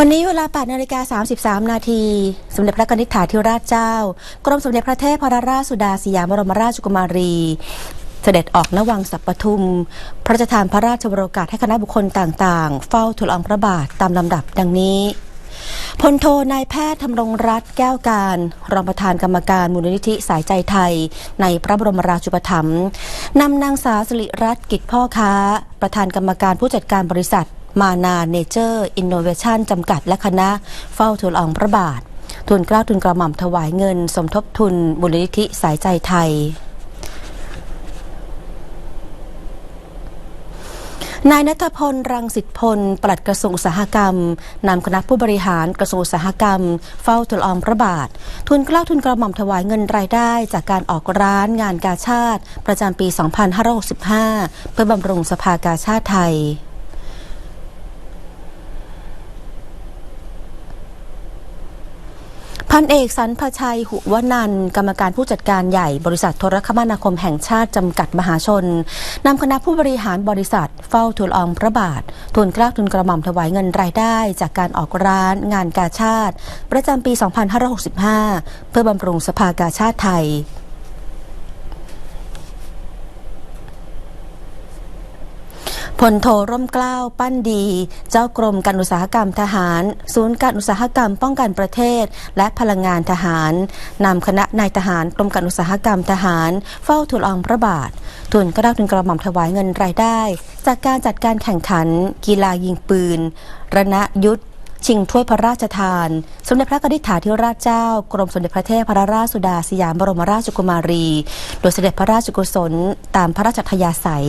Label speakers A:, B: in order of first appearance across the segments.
A: วันนี้เวลา8นาฬิกา33 นาที สมเด็จพระนิษฐาธิราชเจ้า กรมสมเด็จพระเทพพรราชสุดาสยามบรมราชกุมารี เสด็จออกนวังสัปปทุม พระราชทานพระราชวโรกาสให้คณะบุคคลต่างๆ เฝ้าทูลอองพระบาทตามลำดับดังนี้พลโทนายแพทย์ธำรงรัตน์แก้วการ รองประธานกรรมการมูลนิธิสายใจไทย ในพระบรมราชูปถัมภ์นำนางสาวสิริรัตน์กิจพ่อค้า ประธานกรรมการผู้จัดการบริษัท มานาเนเจอร์อินโนเวชันจำกัดและคณะเฝ้าทูลอองพระบาท ทุนเกล้าทุนกระหม่อมถวายเงิน สมทบทุนมูลนิธิสายใจไทยนายนัทพล รังสิตพล ปลัดกระทรวงอุตสาหกรรม นำคณะผู้บริหารกระทรวงอุตสาหกรรม เฝ้าทุลอองพระบาท ทุนเกล้าทุนกระหม่อมถวายเงินรายได้ จากการออกร้านงานกาชาติ ประจำปี 2565 เพื่อบำรุงสภากาชาติไทย พันเอกสันพชัย หุวนันท์กรรมการผู้จัดการใหญ่บริษัทโทรคมนาคมแห่งชาติจำกัดมหาชนนำคณะผู้บริหารบริษัท เฝ้าทูลอองพระบาททุนกล้าทุนกระหม่อมถวายเงินรายได้ จากการออกร้านงานกาชาติ ประจำปี 2565 เพื่อบำรุงสภากาชาติไทย พลโทร่มเกล้าปั้นดี เจ้ากรมการอุตสาหกรรมทหาร ศูนย์การอุตสาหกรรมป้องกันประเทศ และพลังงานทหารนำคณะนายทหารกรมการอุตสาหกรรมทหาร เฝ้าทูลอองพระบาททุนกระด้าทุนกระหม่อมถวายเงินรายได้ จากการจัดการแข่งขัน กีฬายิงปืน ระณะยุทธชิงถ้วยพระราชทาน สมเด็จพระนิษฐาธิราชเจ้า กรมสมเด็จพระเทพพระราชสุดาสยามบรมราชกุมารี โดยเสด็จพระราชกุศลตามพระราชทยาศัย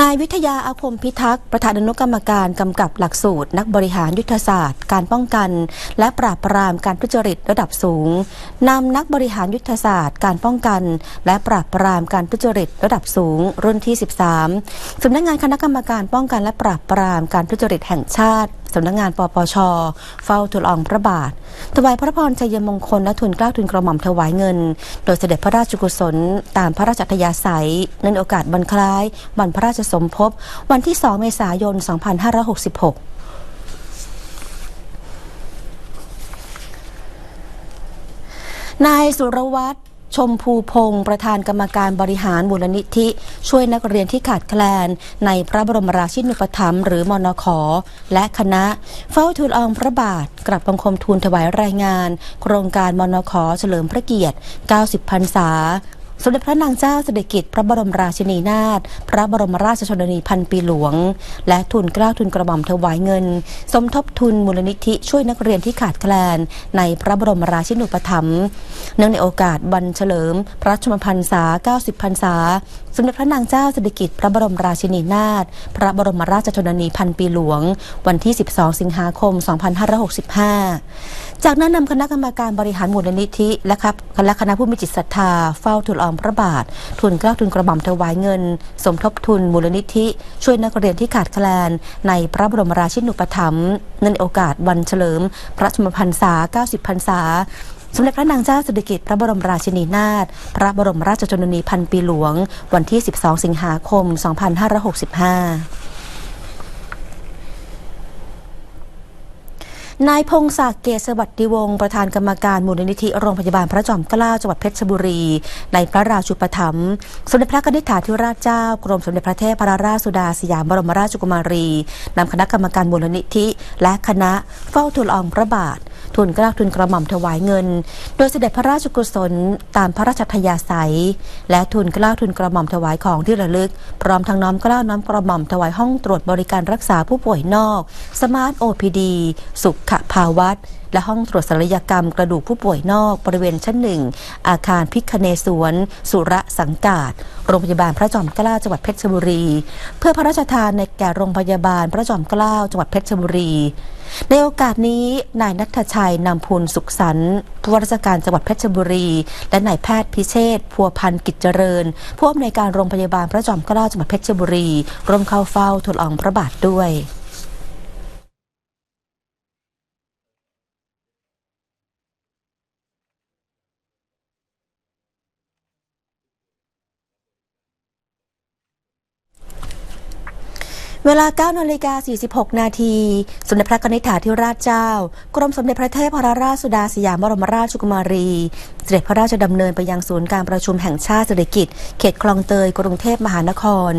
A: นายวิทยาอาคมพิทักษ์ประธานอนุกรรมการกำกับหลักสูตร นักบริหารยุทธศาสตร์ การป้องกัน และปราบปรามการทุจริตระดับสูงนำนักบริหารยุทธศาสตร์ การป้องกัน และปราบปรามการทุจริตระดับสูง รุ่นที่ 13สำนักงานคณะกรรมการป้องกันและปราบปรามการทุจริตแห่งชาติสำนักงานปปช เฝ้าทูลอองพระบาท ถวายพระพรชัยมงคลและทุนเกล้าทุนกระหม่อมถวายเงิน โดยเสด็จพระราชกุศล ตามพระราชอัธยาศัยในโอกาสวันคล้ายวันพระราชสมภพวันที่ 2 เมษายน 2566นายสุรวัตร ชมภูพงศ์ประธานกรรมการบริหารมูลนิธิ ช่วยนักเรียนที่ขาดแคลน ในพระบรมราชินูปถัมภ์หรือมนขและคณะ เฝ้าทูลอองพระบาท กลับบังคมทูลถวายรายงาน โครงการมนขเฉลิมพระเกียรติ 90 พรรษา สมเด็จพระนางเจ้าสิริกิติ์พระบรมราชินีนาถพระบรมราชชนนีพันปีหลวง และทุนเกล้าทุนกระหม่อมถวายเงิน สมทบทุนมูลนิธิช่วยนักเรียนที่ขาดแคลน ในพระบรมราชินูปถัมภ์เนื่องในโอกาสวันเฉลิม พระชนมพรรษา 90 พรรษา สมเด็จพระนางเจ้าสิริกิติ์พระบรมราชินีนาถพระบรมราชชนนีพันปีหลวง วันที่ 12 สิงหาคม 2565 จากนั้นนำคณะกรรมการบริหารมูลนิธิและครับและคณะผู้มีจิตศรัทธาเฝ้าทูลอองพระบาท ทุนเกล้าทุนกระหม่อมถวายเงิน สมทบทุนมูลนิธิ ช่วยนักเรียนที่ขาดแคลน ในพระบรมราชินูปถัมภ์ในโอกาสวันเฉลิม พระชนมพรรษา 90 พรรษาสมเด็จพระนางเจ้าสิริกิติ์พระบรมราชินีนาถ พระบรมราชชนนีพันปีหลวง วันที่ 12 สิงหาคม 2565 นายพงศักดิ์เกษวัตดิวงศ์ประธานกรรมการมูลนิธิโรงพยาบาลพระจอมเกล้าจังหวัดเพชรบุรี ในพระราชูปถัมภ์สมเด็จพระนิษฐาธิราชเจ้ากรมสมเด็จพระเทพพระราชสุดาสยามบรมราชกุมารีนำคณะกรรมการมูลนิธิ และคณะเฝ้าทูลอองพระบาท ทุนกล้าทุนกระหม่อมถวายเงิน โดยเสด็จพระราชกุศลตามพระราชทยาศัย และทุนกล้าทุนกระหม่อมถวายของที่ระลึก พร้อมทั้งน้อมกล้าน้อมกระหม่อมถวายห้องตรวจบริการรักษาผู้ป่วยนอก สมาร์ทโอพีดีสุขภาวัตและห้องตรวจศัลยกรรมกระดูกผู้ป่วยนอกบริเวณชั้นหนึ่งอาคารพิคเนสวน สุระสังกาดโรงพยาบาลพระจอมเกล้าจังหวัดเพชรบุรี เพื่อพระราชทานในแก่โรงพยาบาลพระจอมเกล้าจังหวัดเพชรบุรี ในโอกาสนี้นายนัทชัยนำพูลสุขสรรผู้ว่าราชการจังหวัดเพชรบุรี และนายแพทย์พิเชษพัวพันธ์กิจเจริญ ผู้อำนวยการโรงพยาบาลพระจอมเกล้าจังหวัดเพชรบุรี ร่วมเข้าเฝ้าทูลอองพระบาทด้วย เวลา9นาฬิกา46 นาที สมเด็จพระนิธิถาธิราชเจ้า กรมสมเด็จพระเทพรราชสุดาสยามบรมราชกุมารี เสด็จพระราชดำเนินไปยังศูนย์การประชุมแห่งชาติเศรษฐกิจ เขตคลองเตย กรุงเทพมหานคร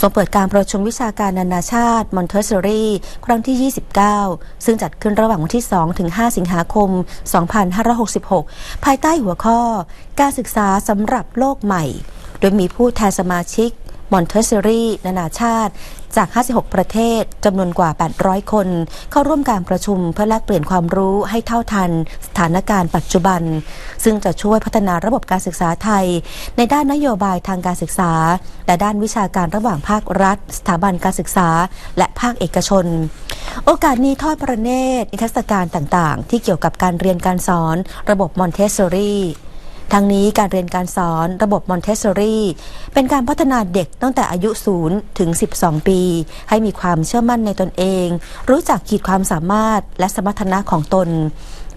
A: ทรงเปิดการประชุมวิชาการนานาชาติมอนเทสซอรีครั้งที่ 29 ซึ่งจัดขึ้นระหว่างวันที่ 2 ถึง 5 สิงหาคม 2566 ภายใต้หัวข้อ การศึกษาสำหรับโลกใหม่ โดยมีผู้แทนสมาชิก มอนเทสซอรีนานาชาติ จาก 56 ประเทศจำนวนกว่า 800 คน เข้าร่วมการประชุมเพื่อแลกเปลี่ยนความรู้ให้เท่าทัน สถานการณ์ปัจจุบัน ซึ่งจะช่วยพัฒนาระบบการศึกษาไทย ในด้านนโยบายทางการศึกษา และด้านวิชาการระหว่างภาครัฐ สถาบันการศึกษา และภาคเอกชน โอกาสนี้ทอดประเนตรนิทรรศการต่างๆ ที่เกี่ยวกับการเรียนการสอน ระบบมอนเทสซอรี ทั้งนี้การเรียนการสอนระบบมอนเทสซอรี่เป็นการพัฒนาเด็กตั้งแต่อายุ 0 ถึง 12 ปี ให้มีความเชื่อมั่นในตนเอง รู้จักขีดความสามารถและสมรรถนะของตน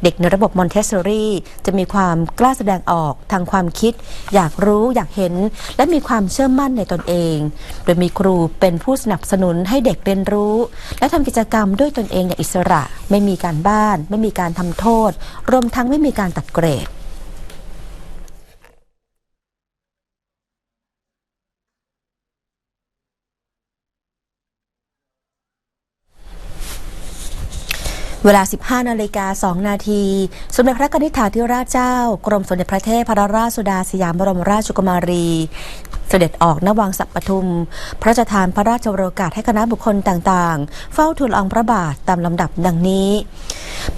A: เด็กในระบบมอนเทสซอรี่จะมีความกล้าแสดงออกทางความคิด อยากรู้อยากเห็น และมีความเชื่อมั่นในตนเอง โดยมีครูเป็นผู้สนับสนุนให้เด็กเรียนรู้ และทำกิจกรรมด้วยตนเองอย่างอิสระ ไม่มีการบ้าน ไม่มีการทำโทษ รวมทั้งไม่มีการตัดเกรด เวลา 15 นาฬิกา 2 นาที สมเด็จพระนิธิถาธิราชเจ้า กรมสมเด็จพระเทพรราชสุดาสยามบรมราชกุมารี เสด็จออกนวังสัปปทุม พระราชทานพระราชโอกาสให้คณะบุคคลต่างๆ เฝ้าทูลองพระบาทตามลำดับดังนี้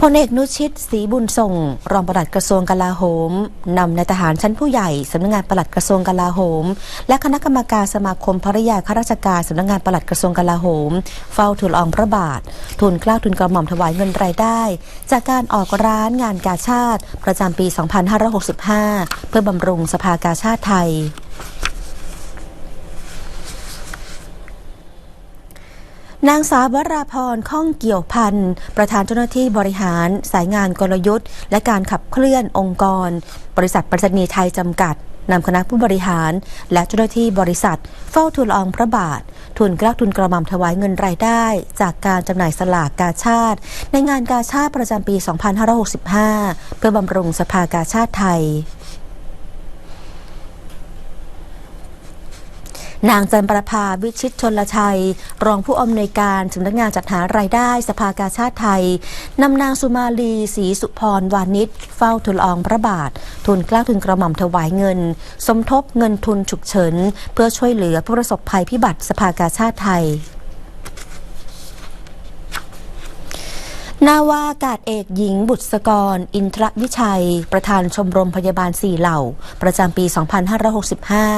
A: พลเอกนุชิตศรีบุญส่ง รองปลัดกระทรวงกลาโหมนำนายทหารชั้นผู้ใหญ่สำนักงานปลัดกระทรวงกลาโหม และคณะกรรมการสมาคมภริยาข้าราชการสำนักงานปลัดกระทรวงกลาโหม เฝ้าทูลองพระบาททูลกล้าทูลกระหม่อมถวายเงินรายได้ จากการออกร้านงานกาชาติประจำปี 2565 เพื่อบำรุงสภากาชาติไทย นางสาววราพรข้องเกี่ยวพันธ์ประธานเจ้าหน้าที่บริหาร สายงานกลยุทธ์ และการขับเคลื่อนองค์กร บริษัทประษณีไทยจำกัดนำคณะผู้บริหาร และเจ้าหน้าที่บริษัท เฝ้าทูลองพระบาท ทุนกล้าทุนกระหม่อมถวายเงินรายได้ จากการจำหน่ายสลากกาชาติ ในงานกาชาติประจำปี 2565 เพื่อบำรุงสภากาชาติไทย นางจันประภาวิชิตชนลชัย รองผู้อำนวยการสำนักงานจัดหารายได้สภากาชาติไทยนำนางสุมาลีศรีสุพรวานิชเฝ้าทุลอองพระบาท ทุนเกล้าทุนกระหม่อมถวายเงิน สมทบเงินทุนฉุกเฉิน เพื่อช่วยเหลือผู้ประสบภัยพิบัติสภากาชาติไทย นาวาอากาศเอกหญิงบุตรกร อินทรวิชัย ประธานชมรมพยาบาลสี่เหล่า ประจำปี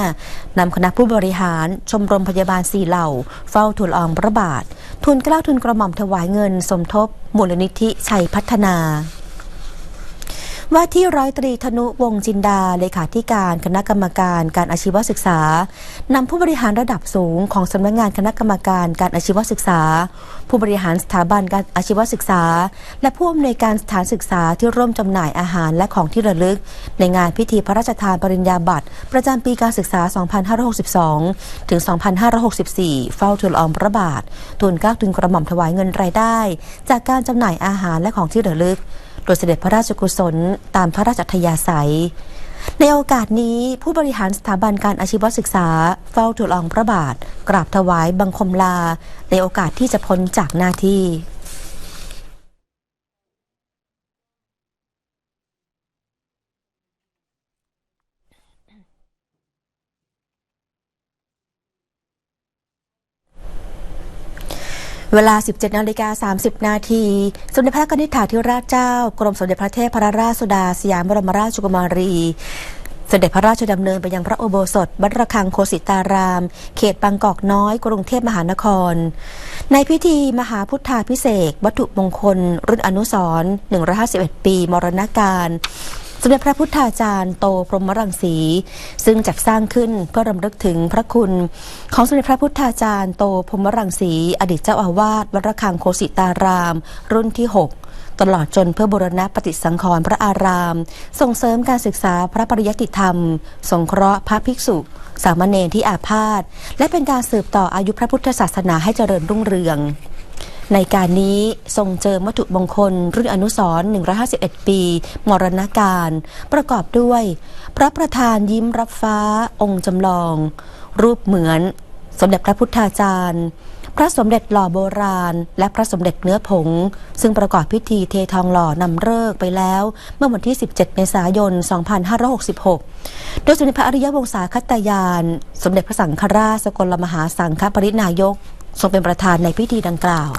A: 2565 นำคณะผู้บริหารชมรมพยาบาลสี่เหล่า เฝ้าทูลอองพระบาท ทุนเกล้าทุนกระหม่อมถวายเงิน สมทบ มูลนิธิชัยพัฒนา ว่าที่ร้อยตรีธนุวงจินดาเลขาธิการคณะกรรมการการอาชีวศึกษานำผู้บริหารระดับสูงของสำนักงานคณะกรรมการการอาชีวศึกษา ผู้บริหารสถาบันการอาชีวศึกษา และผู้อำนวยการสถานศึกษาที่ร่วมจำหน่ายอาหารและของที่ระลึก ในงานพิธีพระราชทานปริญญาบัตรประจำปีการศึกษา 2562 ถึง 2564 เฝ้าทูลอองพระบาททุนเกล้าทุนกระหม่อมถวายเงินรายได้ จากการจำหน่ายอาหารและของที่ระลึก โดยเสด็จพระราชกุศลตามพระราชอัธยาศัย ในโอกาสนี้ผู้บริหารสถาบันการอาชีวศึกษา เฝ้าทูลอองพระบาท กราบถวายบังคมลา ในโอกาสที่จะพ้นจากหน้าที่ เวลา 17 นาฬิกา 30 นาที สมเด็จพระนิธิถาธิราชเจ้า กรมสมเด็จพระเทพรราชสุดา สยามบรมราชกุมารีเสด็จพระราชดำเนินไปยังพระอุโบสถวัดระฆังโคสิตาราม เขตบางกอกน้อย กรุงเทพมหานคร ในพิธีมหาพุทธาพิเศษวัตถุมงคล รุ่นอนุสรณ์151 ปี มรณการ มเด็จพระพุทธาจารย์โตพรหมรังสี ซึ่งจัดสร้างขึ้นเพื่อรำลึกถึงพระคุณ ของสมเด็จพระพุทธาจารย์โตพรหมรังสี อดีตเจ้าอาวาสวัดระฆังโคสิตาราม รุ่นที่ 6 ตลอดจนเพื่อบูรณะปฏิสังขรณ์พระอาราม ส่งเสริมการศึกษาพระปริยติธรรม สงเคราะห์พระภิกษุ สามเณรที่อาพาธและเป็นการสืบต่ออายุพระพุทธศาสนาให้เจริญรุ่งเรือง ในการนี้ทรงเจอวัตถุมงคล รุ่นอนุสรณ์151 ปี มรณการ ประกอบด้วย พระประธานยิ้มรับฟ้า องค์จำลอง รูปเหมือน สมเด็จพระพุทธาจารย์ พระสมเด็จหล่อโบราณ และพระสมเด็จเนื้อผง ซึ่งประกอบพิธีเททองหล่อนำเลิกไปแล้ว เมื่อวันที่ 17 เมษายน 2566 โดยสมเด็จพระอริยวงศาคตยาน สมเด็จพระสังฆราชสกลมหาสังฆปรินายกทรงเป็นประธานในพิธีดังกล่าว